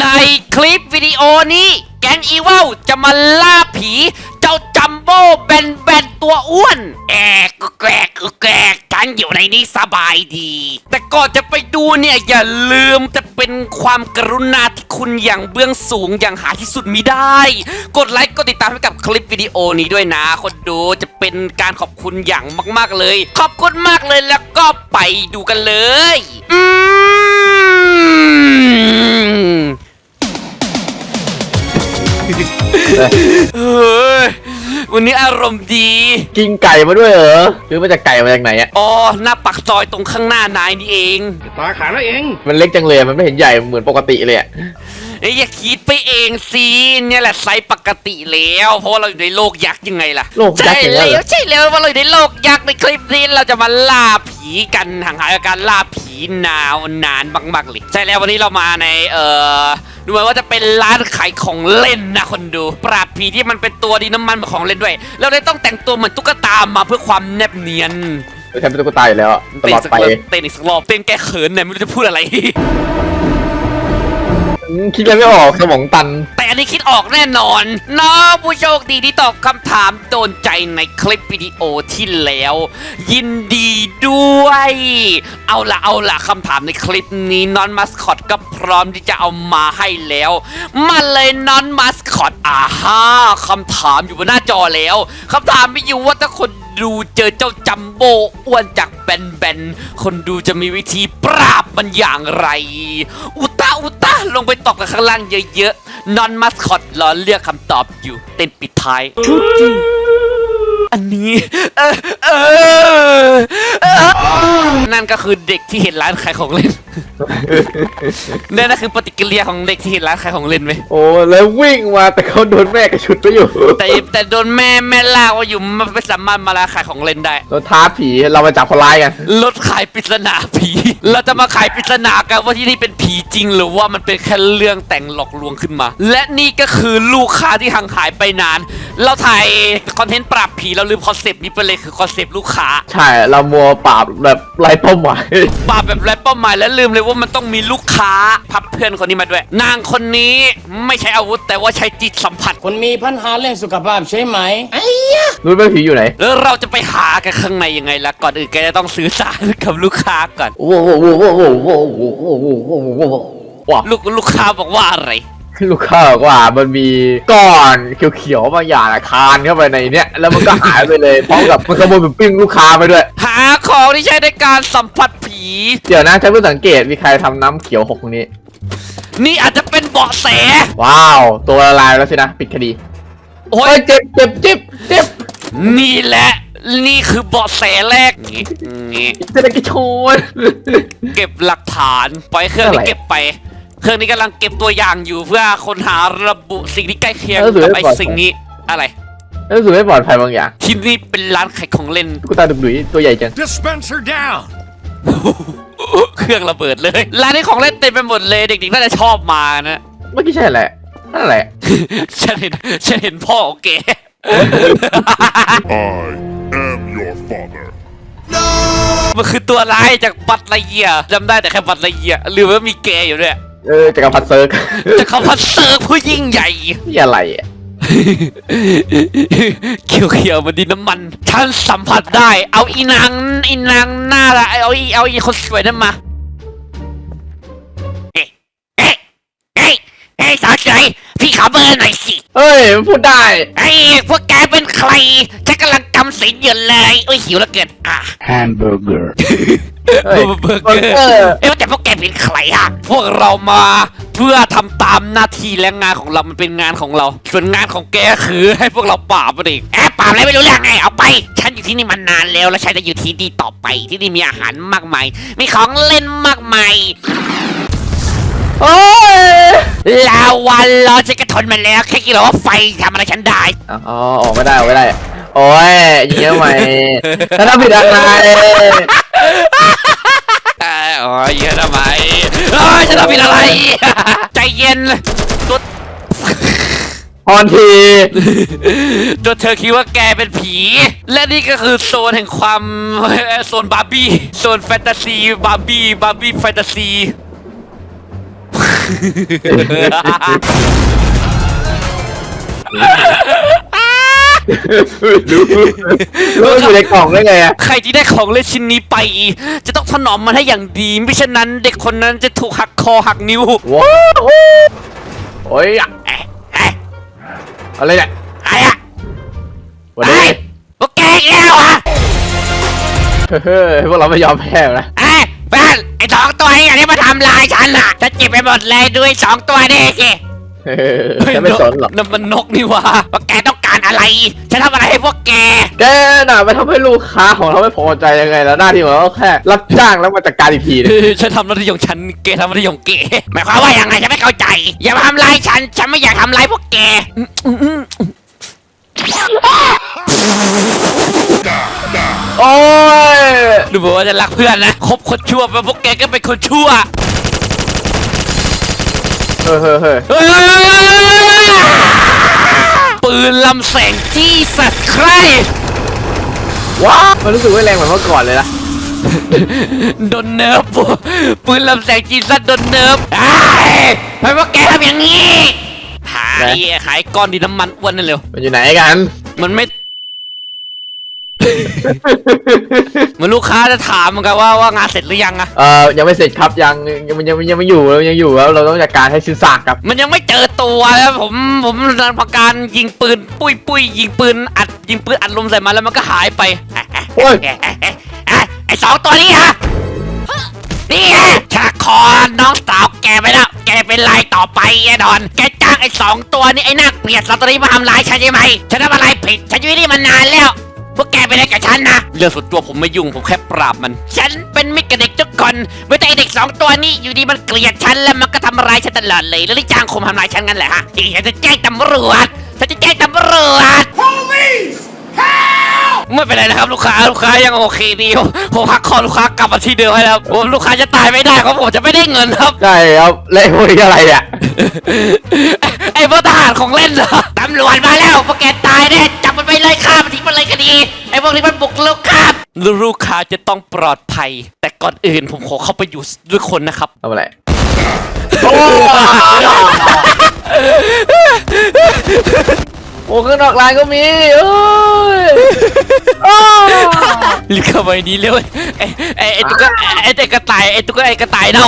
ในคลิปวิดีโอนี้ แก๊งอีเวลจะมาล่าผี เจ้าจัมโบ้แบนแบนๆตัวอ้วนแอกกแกรกกแกรกฉันอยู่ในนี้สบายดี แต่ก่อนจะไปดูเนี่ย อย่าลืมจะเป็นความกรุณาที่คุณอย่างเบื้องสูงอย่างหาที่สุดมิได้ กดไลค์กดติดตามให้กับคลิปวิดีโอนี้ด้วยนะ คนดูจะเป็นการขอบคุณอย่างมาก ๆเลย ขอบคุณมากเลยแล้วก็ไปดูกันเลย อืม เฮ้ยวันนี้อารมณ์ดี กินไก่มาด้วยเหรอหรือมาจากไก่มาจากไหนอะอ๋อ หน้าปักซอยตรงข้างหน้านายนี่เอง ตาขาดแล้วเอง มันเล็กจังเลยมันไม่เห็นใหญ่เหมือนปกติเลยอะเอ้ยอย่าคิดไปเองสิเนี่ยแหละไซส์ปกติแล้ว เพราะว่าเราอยู่ในโลกยักษ์ยังไงล่ะโลกยัใช่กษ์อย่างแล้นั้นเหรวอใช่แล้วว่าเราอยู่ในโลกยักษ์ในคลิปนี้เราจะมาล่าผีกันห่างหายกับการล่าผีนาวนานมากๆเลยใช่แล้ววันนี้เรามาในเอ่อ ดูเหมือนว่าจะเป็นร้านขายของเล่นนะคนดู ปราบผีที่มันเป็นตัวดินน้ำมันเหมือนของเล่นด้วยเราเลยต้องแต่งตัวเหมือนตุ๊กตามาเพื่อความแนบเนียนแทนเป็นตุ๊กตาอยู่แล้วอะตเต้ลนอดสักไปรอบเต้นอีกสักรอบเต้นแก้เขินเนี่ยไม่รู้จะพูดอะไรอืมคิดอะไรไม่ออกสมองตันแต่อั นนี้คิดออกแน่นอนน้องผู้โชคดีที่ตอบคำถามโดนใจในคลิปวิดีโอที่แล้ว ยินดีด้วย เอาละเอาละคำถามในคลิปนี้นอนมัสคอตก็พร้อมที่จะเอามาให้แล้ว มาเลยนอนมัสคอตอ่าฮ่าคำถามอยู่บนหน้าจอแล้วคำถามไม่อยู่ว่าถ้าคนดูเจอเจ้าจัมโบ้อ้วนจากแบนๆคนดูจะมีวิธีปราบมันอย่างไรอุ อุตาลงไปตกกันข้างล่างเยอะๆนอนมัสคอตรอเลือกคำตอบอยู่ เต้นปิดท้าย อันนี้เออเออเออนั่นก็คือเด็กที่เห็นร้านขายของเล่นนั่นก็คือปฏิกิริยาของเด็กที่เห็นร้านขายของเล่นไหมโอ้แล้ววิ่งมาแต่เขาโดนแม่กระชุดไปอยู่แต่แต่โดนแม่แม่ลากว่าอยู่มันไม่สามารถมาร้านขายของเล่นได้เราท้าผีเรามาจับคนร้ายกันรถขายปริศนาผี เราจะมาขายปริศนากันว่าที่นี่เป็นผีจริงหรือว่ามันเป็นแค่เรื่องแต่งหลอกลวงขึ้นมา และนี่ก็คือลูกค้าที่ห่างหายไปนาน เราถ่ายคอนเทนต์ปราบผีเราลืมคอนเซปต์นี้ไปเลยคือคอนเซปต์ลูกค้าใช่เรามัวปราบแบบไร้เป้าหมายปราบแบบไร้เป้าหมายและลืมเลยว่ามันต้องมีลูกค้าพับเพื่อนคนนี้มาด้วย นางคนนี้ไม่ใช้อาวุธแต่ว่าใช้จิตสัมผัส คนมีปัญหาเรื่องสุขภาพใช่ไหมรู้ไหมผีอยู่ไหน แล้วเราจะไปหากันข้างในยังไงล่ะก่อนอื่นแกจะต้องสื่อสารกับลูกค้าก่อน โอ้โหโอ้โหโอ้โหโอ้โหโอ้โหโอ้โหโอ้โหว้าลูกลูกค้าบอกว่าอะไร ลูกค้าบอกว่ามันมีก้อนเขียวๆบางอย่างอะคานเข้าไปในเนี้ยแล้วมันก็หายไปเลยพร้อมกับมันขโมยหมูปิ้งลูกค้าไปด้วยหาของที่ใช้ในการสัมผัสผี เดี๋ยวนะฉันเพิ่งสังเกตมีใครทำน้ำเขียวหกตรงนี้ นี่อาจจะเป็นเบาะแส ว้าว ตัวละลายแล้วสินะ ปิดคดีโอ้เฮ้ยยเจ็บเจ็บเจ็บเจ็บนี่แหละ นี่คือเบาะแสแรกงี้งี้เศรษฐกิจโชน เก็บหลักฐานปล่อยเครื่องนี้อะไร เก็บไป เครื่องนี้กำลังเก็บตัวอย่างอยู่เพื่อค้นหาระบุสิ่งที่ใกล้เคียงเออถือกับไว้ไอ้ก่อนสิ่งนี้อะไรรู้สึกไม่ปลอดภัยบางอย่างที่นี่เป็นร้านขายของเล่น ตุ๊กูตาดุกดุยตัวใหญ่จัง Dispenser down เครื่องระเบิดเลย ร้านนี้ของเล่นเต็มไปหมดเลย เด็กๆน่าจะชอบมานะ เมื่อกี้ใช่แหละนั่นแหละ ฉันเห็นฉันเห็นพ่อของแก I am your father. มันคือตัวร้ายจากบัตรไลเยียร์จำได้แต่แค่บัตรไลเยียร์หรือว่ามีแกอยู่ด้วย เออจักรพรรดิเซิร์กจะเขาพัดเซิร์ฟผู้ยิ่งใหญ่ นี่อะไรอะเขียวๆมันดินน้ำมันฉันสัมผัสได้ เอาอีนางอีนางหน้าละเอาอีเอาอีคนสวยนั่นมาเอ๊ะเอ๊ะเอ๊ะเอ๊ะสาวสวยพี่ขอเบอร์หน่อยสิเฮ้ยมันพูดได้ไอ้พวกแกเป็นใครฉันกำลังจำสินอยู่เลยโอ้ยหิวแล้วเกินอะ Hamburger. เฮ้ย เบอร์เกเบออร์ร์เกอร์ เอ๊ะว่าแต่พวกแกเป็นใครอะพวกเรามาเพื่อทำตามหน้าที่และงานของเรา มันเป็นงานของเรา ส่วนงานของแกคือให้พวกเราปราบมันเองแอบปราบอะไรไม่รู้เรื่องไง เอาไป ฉันอยู่ที่นี่มานานแล้ว แล้วฉันจะอยู่ที่นี่ต่อไป ที่นี่มีอาหารมากมาย มีของเล่นมากมาย โอ้ยลาวันรอฉันก็ทนมาแล้ว แค่คิดว่าไฟทำอะไรฉันได้ อ๋อออกไม่ได้ออกไม่ได้ โอ้ยอย่างเงี้ยทำไมถ้าทำผิดอะไรเออโอ้ยเยอะทำไมโอ้ยจะทำผิดอะไร ใจเย็นตัวพรทีตัวเธอคิดว่าแกเป็นผี และนี่ก็คือโซนแห่งความโซนบาร์บี้โซนแฟนตาซีบาร์บี้บาร์บี้แฟนตาซี รู้รู้ว่าอยู่ในกล่องได้ไงอะใครที่ได้ของเล่นชิ้นนี้ไป จะต้องถนอมมันให้อย่างดีไม่เช่นนั้น เด็กคนนั้นจะถูกหักคอหักนิ้วว้าวโอ้ยอะเอ๊ะเอ๊ะอะไรเนี่ยอะไรอะวันไอ้นี้พวกแกอีกแล้วอะเฮ้ยพวกเราไม่ยอมแพ้นะไอ้เพื่อนไอ้สองตัวนี้อันนี้มาทำลายฉันอะฉันเจ็บไปหมดเลยด้วยสองตัวนี่สิเออฉันไม่สนหรอกนั่นมันนกนี่หว่าว่าแกต้องการอะไร ฉันทำอะไรให้พวกแก แกน่ะไปทำให้ลูกค้าของเราไม่พอใจยังไงแล้วหน้าที่ของเราก็แค่รับจ้างแล้วมาจัดการอีกทีนึง ฉันทำหน้าที่ของฉันแกทำหน้าที่ของแกหมายความว่ายังไงฉันไม่เข้าใจ อย่ามาทำร้ายฉัน ฉันไม่อยากทำร้ายพวกแก โอ้ยดูเหมือนว่าจะรักเพื่อนนะ คบคนชั่วไปพวกแกก็เป็นคนชั่ว เฮ้ยเฮ้ยเฮ้ย เฮ้ยปื นลำแสงจี้สัตว์ใครว้าวมันรู้สึกว่าแรงเหมือนเมื่อก่อนเลยนะโดนเนิร์ฟปืนลำแสงจีสัตว์โดนเนิร์ฟไอ้ทำไมพวกแกทำอย่างนี้หายขายก้อนดินน้ำมันอ้วนนั่นเร็วมันอยู่ไหนกัน มันไม่ เหมันลูกค้าจะถามเหมือนกันว่าว่างานเสร็จหรือยังอะเอ่อยังไม่เสร็จครับยังยังยังยังไม่อยู่เรายังอยู่แล้วเราต้องจัดการให้ชิ้นซากครับ มันยังไม่เจอตัวแล้วผมผมทำการยิงปืนปุ้ยปุ้ยยิงปืนอัดยิงปืนอัดลมใส่มันแล้วมันก็หายไปโอ้ยไอ้สองตัวนี้ฮะนี่ไงชาคอน้องสาวแกไปแล้วแกเป็นลายต่อไปไอ้ดอน แกจ้างไอ้สองตัวนี้ไอ้น่าเกลียดสองตัวนี้มาทำร้ายฉันใช่ไหมฉันทำอะไรผิดฉันอยู่นี่มานานแล้ว พวกแกไปเลยกับฉันนะ เรื่องส่วนตัวผมไม่ยุ่ง ผมแค่ปราบมัน ฉันเป็นมิตรกับเด็กทุกคนไม่แต่ไอ้เด็กสองตัวนี้อยู่ดีมันเกลียดฉันแล้วมันก็ทำร้ายฉันตลอดเลย แล้วได้จ้างคมทำร้ายฉันงั้นแหละฮะฉันจะแจ้งตำรวจฉันจะแจ้งตำรวจไม่เป็นไรนะครับลูกค้าลูกค้ายังโอเคดีผมผมหักคอลูกค้ากลับมาที่เดิมให้แล้วผมลูกค้าจะตายไม่ได้เพราะผมจะไม่ได้เงินครับ ใช่ครับและไอ้พวกนี้อะไรอะ ไอ้พวกทหารของเล่นเหรอตำรวจมาแล้วพวกแกตายแน่จับมันไปเลยฆ่ามันทิ้งมันเลยคดีไอ้พวกนี้มันบุกลุกครับลูกค้าจะต้องปลอดภัย แต่ก่อนอื่นผมขอเข้าไปอยู่ด้วยคนนะครับ ทำอะไรโอ้ข้างนอกร้านก็มีเอ้ยอ้าวรีบเข้าไปนี้เร็วไอ้ไอ้ไอ้ตุ๊กไอ้ไอ้กระต่ายไอ้ตุ๊กไอ้กระต่ายเน่า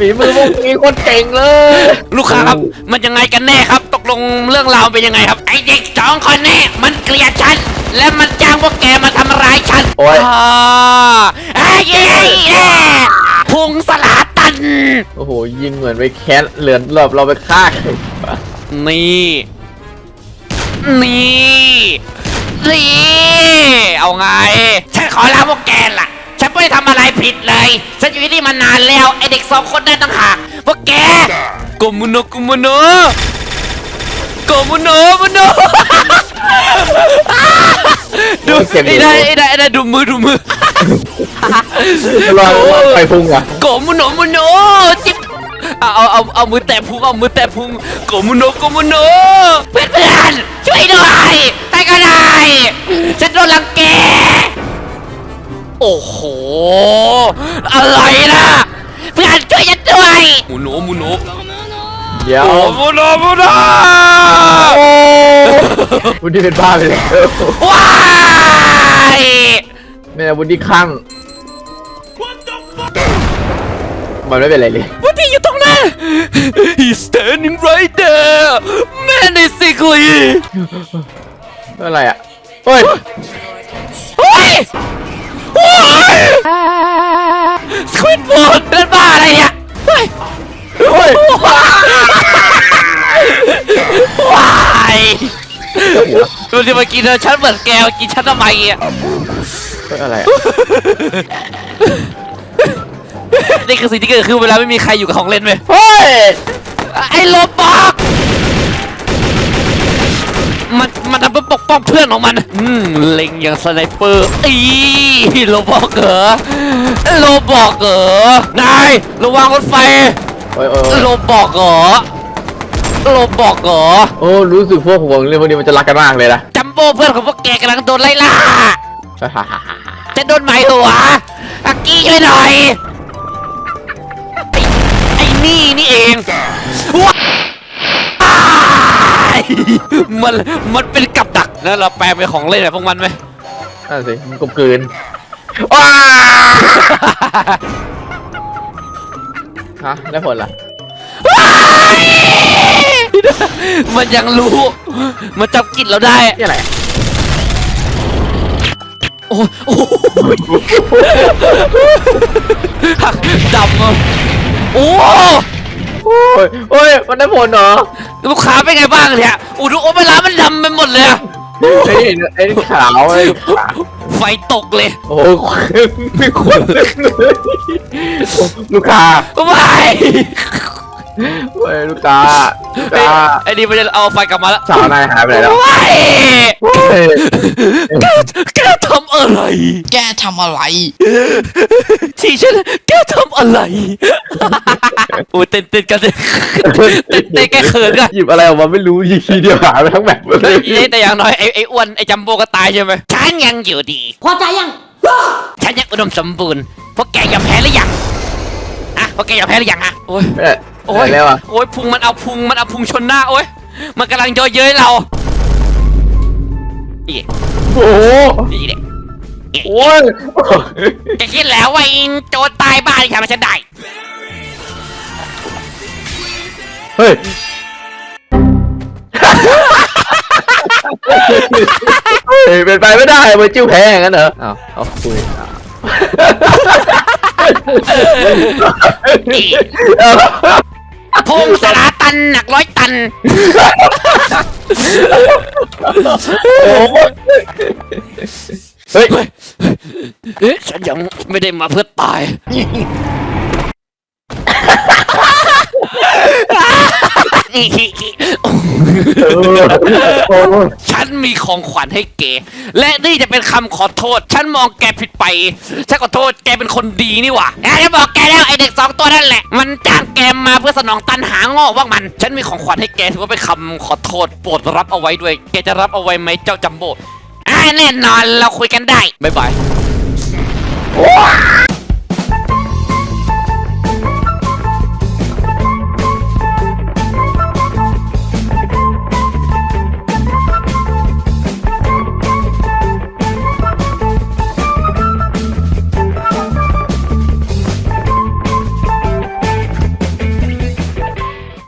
ฝีมือพวกนี้โคตรเก่งเลย ลูกค้าครับ มันยังไงกันแน่ครับ ตกลงเรื่องราวเป็นยังไงครับ ไอเด็กสองคนนี้มันเกลียดฉัน และมันจ้างพวกแกมาทำร้ายฉันโอ้ยอ่าไอ้เย้เย้พุงสลาตัน โอ้โห ยิงเหมือนไปแค้นเหลือนรอบเราไปฆ่าใครวะนี่ นี่นี่เอาไง ฉันขอลาพวกแกล่ะ ฉันไม่ได้ทำอะไรผิดเลย ฉันอยู่ที่นี่มานานแล้ว ไอเด็กสองคนนั่นต่างหากพวกแกโกมุโนะโกมุโนะโกมุโนะมุโนะดูไอ้ได้ไอ้ได้ไอ้ได้ดูมือดูมือรอรอไปพุ่งอะโกมุโนะมุโนะจิ๊บเอาเอาเอาเอามือแตะพุงเอามือแตะพุงโกมุโนะโกมุโนะเพื่อนเพื่อนๆช่วยด้วยใครก็ได้ฉันโดนรังแก โอ้โห อะไรนะเพื่อนช่วยฉันด้วยมุโนะมุโนะเดี๋ยวโอ้มุโนะมุโนะโอ้บุญที่เป็นบ้าไปแล้วว้ายเนี่ยบุญที่คลั่งมันไม่เป็นไรเลยว่าที่อยู่ตรงนั้น He's standing right there menacingly อะไรอะเฮ้ยเฮ้ยโอ้ย สควิดบอดเป็นบ้าอะไรเนี่ยเฮ้ยเฮ้ยว้ายดูที่มากินเธอฉันเหมือนแกวกินฉันทำไมอะเฮ้ยอะไรอะนี่คือสิ่งที่เกิดขึ้นเวลาไม่มีใครอยู่กับของเล่นเว้ยเฮ้ยไอ้โลบอกมันมันทำ เพื่อปกป้องเพื่อนของมัน อืมเล็งอย่างสไนเปอร์อีโลบอกเหรอโลบอกเหรอนายระวังรถไฟโอ้ยโอ้ยโอ้ยโลบอกเหรอโลบอกเหรอโอ้รู้สึกพวกหัวเรื่องพวกนี้มันจะรักกันมากเลยนะจัมโบ้เพื่อนของพวกแกกำลังโดนไล่ล่าจะโดนหมายหัวฮักกี้ช่วยหน่อยไอ้ไอ้นี่นี่เองว้ายมันมันเป็นกับดัก แล้วเราแปลเป็นของเล่นแบบพวกมันไหม นั่นสิมันกลมกลืนว้าฮะได้ผลละมันยังรู้ มันจับกลินเราได้ นี่อะไรโอ้ยโอ้ยหักดำอะโอ้โอ้ยโอ้ยมันได้ผลเหรอ ลูกค้าเป็นไงบ้างเนี่ยอูดูโอเปร่ามันดำไปหมดเลยอะ ไอ้ไอ้ขาวไอ้ขาวไฟตกเลยโอ้โหไม่ควรเลยลูกค้าไป เว้ยลูกค้าลูกไอ้ค้าไอ้นี่มันจะเอาไฟกลับมาแล้วสาวนายหายไปไหนแล้วไม่เฮ้ยแกแกทำอะไร แกทำอะไรที่ฉันแกทำอะไรโอ้ยเต้นเต้นกันเลยเต้นเต้นแกเขินกันหยิบอะไรออกมาไม่รู้ยิงทีเดียวหายไปทั้งแบบเลยเอ้ยแต่อย่างน้อยไอ้ไอ้อ้วนไอ้จัมโบ้ก็ตายใช่ไหมฉันยังอยู่ดีพอใจยังฉันยังอุดมสมบูรณ์พวกแกยอมแพ้หรือยังอะพวกแกยอมแพ้หรือยังอะโอ้ยเอ้ย โอ้ยไหนแล้วอะโอ้ยพุงมันเอาพุงมันเอาพุงชนหน้าโอ้ยมันกำลังเยอะเย้ยเราอีกโอ้โหอีกเด็กโอ้ยแกคิดแล้วว่าอิงโจรตายบ้านที่ทำให้ฉันได้เฮ้ยเฮ้ยเป็นไปไม่ได้มันจิ้วแพ้อย่างนั้นเหรออ้าวเอาคุยอะอีก พุงสลาตันหนักร้อยตันโอ้โหเฮ้ยเอ๊ะฉันยังไม่ได้มาเพื่อตาย เออโอ้โหฉันมีของขวัญให้แก และนี่จะเป็นคำขอโทษ ฉันมองแกผิดไป ฉันขอโทษแกเป็นคนดีนี่หว่าแกจะบอกแกแล้วไอเด็กสองตัวนั่นแหละ มันจ้างแกมาเพื่อสนองตันหาโง่ว่างมัน ฉันมีของขวัญให้แกถือว่าเป็นคำขอโทษโปรดรับเอาไว้ด้วย แกจะรับเอาไว้ไหมเจ้าจัมโบ้อ่าแน่นอนเราคุยกันได้บ๊ายบาย